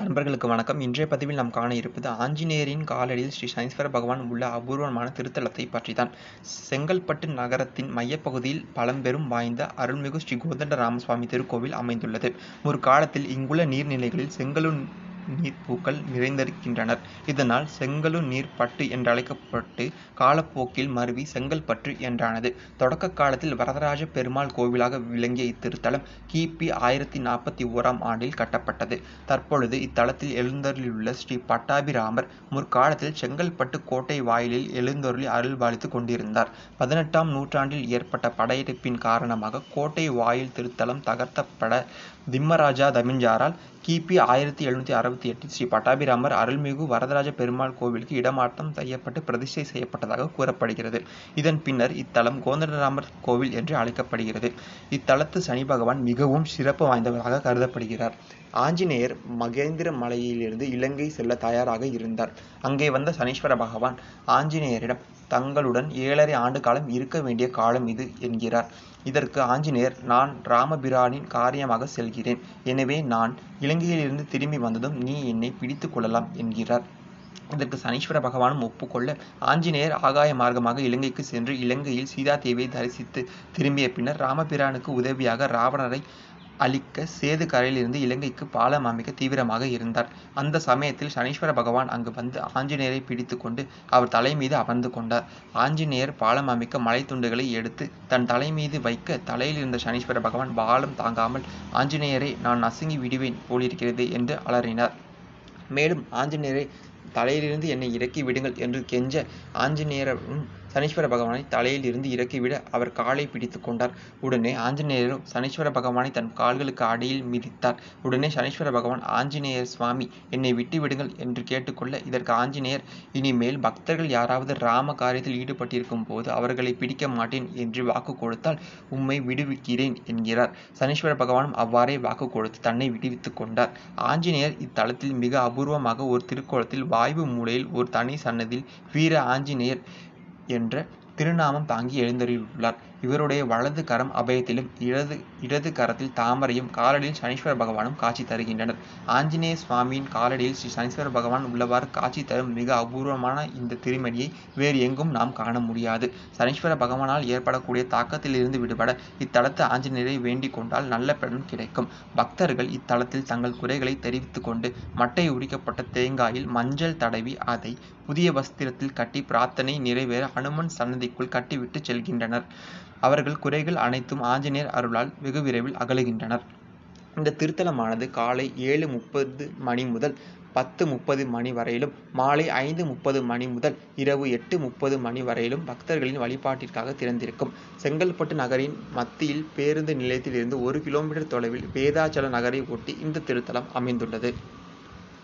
நண்பர்களுக்கு வணக்கம். இன்றைய பதிவில் நாம் காண இருப்பது ஆஞ்சநேயரின் காலடியில் ஸ்ரீ சனீஸ்வர பகவான் உள்ள அபூர்வமான திருத்தலத்தை பற்றிதான் செங்கல்பட்டு நகரத்தின் மையப்பகுதியில் பழம்பெரும் வாய்ந்த அருள்மிகு ஸ்ரீ கோதண்ட ராமசுவாமி திருக்கோவில் அமைந்துள்ளது. ஒரு காலத்தில் இங்குள்ள நீர்நிலைகளில் செங்கலூர் நீர்ப்பூக்கள் நிறைந்திருக்கின்றனர். இதனால் செங்கலு நீர்ப்பட்டு என்றழைக்கப்பட்டு காலப்போக்கில் மருவி செங்கல்பட்டு என்றானது. தொடக்க காலத்தில் வரதராஜ பெருமாள் கோவிலாக விளங்கிய இத்திருத்தலம் கிபி ஆயிரத்தி நாற்பத்தி ஓராம் ஆண்டில் கட்டப்பட்டது. தற்பொழுது இத்தலத்தில் எழுந்தருளியுள்ள ஸ்ரீ பட்டாபிராமர் முற்காலத்தில் செங்கல்பட்டு கோட்டை வாயிலில் எழுந்தருளி அருள்பாலித்துக் கொண்டிருந்தார். பதினெட்டாம் நூற்றாண்டில் ஏற்பட்ட படையெடுப்பின் காரணமாக கோட்டை வாயில் திருத்தலம் தகர்த்தப்பட திம்மராஜா தமிஞ்சாரால் கிபி ஆயிரத்தி எழுநூத்தி அறுபத்தி எட்டில் ஸ்ரீ பட்டாபிராமர் அருள்மிகு வரதராஜ பெருமாள் கோவிலுக்கு இடமாற்றம் செய்யப்பட்டு பிரதிஷ்டை செய்யப்பட்டதாக கூறப்படுகிறது. இதன் பின்னர் இத்தலம் கோதண்டராமர் கோவில் என்று அழைக்கப்படுகிறது. இத்தலத்து சனி பகவான் மிகவும் சிறப்பு வாய்ந்தவராக கருதப்படுகிறார். ஆஞ்சநேயர் மகேந்திர மலையிலிருந்து இலங்கை செல்ல தயாராக இருந்தார். அங்கே வந்த சனீஸ்வர பகவான் ஆஞ்சநேயரிடம் தங்களுடன் ஏழரை ஆண்டு காலம் இருக்க வேண்டிய காலம் இது என்கிறார். இதற்கு ஆஞ்சநேயர் நான் ராமபிரானின் காரியமாக செல்கிறேன். எனவே நான் இலங்கையிலிருந்து திரும்பி வந்ததும் நீ என்னை பிடித்து கொள்ளலாம் என்கிறார். இதற்கு சனீஸ்வர பகவானும் ஒப்புக்கொள்ள ஆஞ்சநேயர் ஆகாய மார்க்கமாக இலங்கைக்கு சென்று இலங்கையில் சீதா தேவியை தரிசித்து திரும்பிய பின்னர் ராமபிரானுக்கு உதவியாக ராவணரை அழிக்க சேது கரையிலிருந்து இலங்கைக்கு பாலம் அமைக்க தீவிரமாக இருந்தார். அந்த சமயத்தில் சனீஸ்வர பகவான் அங்கு வந்து ஆஞ்சநேயரை பிடித்து கொண்டு அவர் தலை மீது அமர்ந்து கொண்டார். ஆஞ்சநேயர் பாலம் அமைக்க மலை துண்டுகளை எடுத்து தன் தலை மீது வைக்க தலையில் இருந்த சனீஸ்வர பகவான் பாலம் தாங்காமல் ஆஞ்சநேயரை நான் நசுங்கி விடுவேன் போலிருக்கிறது என்று அலறினார். மேலும் ஆஞ்சநேயரை தலையிலிருந்து என்னை இறக்கி விடுங்கள் என்று கெஞ்ச ஆஞ்சநேயரும் சனீஸ்வர பகவானை தலையில் இருந்து இறக்கிவிட அவர் காலை பிடித்து கொண்டார். உடனே ஆஞ்சநேயரும் சனீஸ்வர பகவானை தன் கால்களுக்கு அடியில் மிதித்தார். உடனே சனீஸ்வர பகவான் ஆஞ்சநேயர் சுவாமி என்னை விட்டு விடுங்கள் என்று கேட்டுக்கொள்ள இதற்கு ஆஞ்சநேயர் இனிமேல் பக்தர்கள் யாராவது ராம காரியத்தில் ஈடுபட்டிருக்கும் போது அவர்களை பிடிக்க மாட்டேன் என்று வாக்கு கொடுத்தால் உம்மை விடுவிக்கிறேன் என்கிறார். சனீஸ்வர பகவானும் அவ்வாறே வாக்கு கொடுத்து தன்னை விடுவித்துக் கொண்டார். ஆஞ்சநேயர் இத்தலத்தில் மிக அபூர்வமாக ஒரு திருக்கோலத்தில் வாய்வு மூலையில் ஒரு தனி சன்னதியில் வீர ஆஞ்சநேயர் என்ற திருநாமம் தாங்கி எழுந்தருளியுள்ளார். இவருடைய வலது கரம் அபயத்திலும் இடது இடது கரத்தில் தாமரையும் காலடியில் சனீஸ்வர பகவானும் காட்சி தருகின்றனர். ஆஞ்சநேய சுவாமியின் காலடியில் ஸ்ரீ சனீஸ்வர பகவான் உள்ளவாறு காட்சி தரும் மிக அபூர்வமான இந்த திருமணியை வேறு எங்கும் நாம் காண முடியாது. சனீஸ்வர பகவானால் ஏற்படக்கூடிய தாக்கத்திலிருந்து விடுபட இத்தலத்து ஆஞ்சநேயரை வேண்டிக் கொண்டால் நல்ல பலன் கிடைக்கும். பக்தர்கள் இத்தலத்தில் தங்கள் குறைகளை தெரிவித்துக் கொண்டு மட்டை உரிக்கப்பட்ட தேங்காயில் மஞ்சள் தடவி அதை புதிய வஸ்திரத்தில் கட்டி பிரார்த்தனை நிறைவேற ஹனுமன் சன்னதிக்குள் கட்டிவிட்டு செல்கின்றனர். அவர்கள் குறைகள் அனைத்தும் ஆஞ்சநேயர் அருளால் வெகு விரைவில் அகலுகின்றனர். இந்த திருத்தலமானது காலை ஏழு முப்பது மணி முதல் பத்து முப்பது மணி வரையிலும் மாலை ஐந்து முப்பது மணி முதல் இரவு எட்டு முப்பது மணி வரையிலும் பக்தர்களின் வழிபாட்டிற்காக திறந்திருக்கும். செங்கல்பட்டு நகரின் மத்தியில் பேருந்து நிலையத்திலிருந்து ஒரு கிலோமீட்டர் தொலைவில் வேதாச்சல நகரை ஒட்டி இந்த திருத்தலம் அமைந்துள்ளது.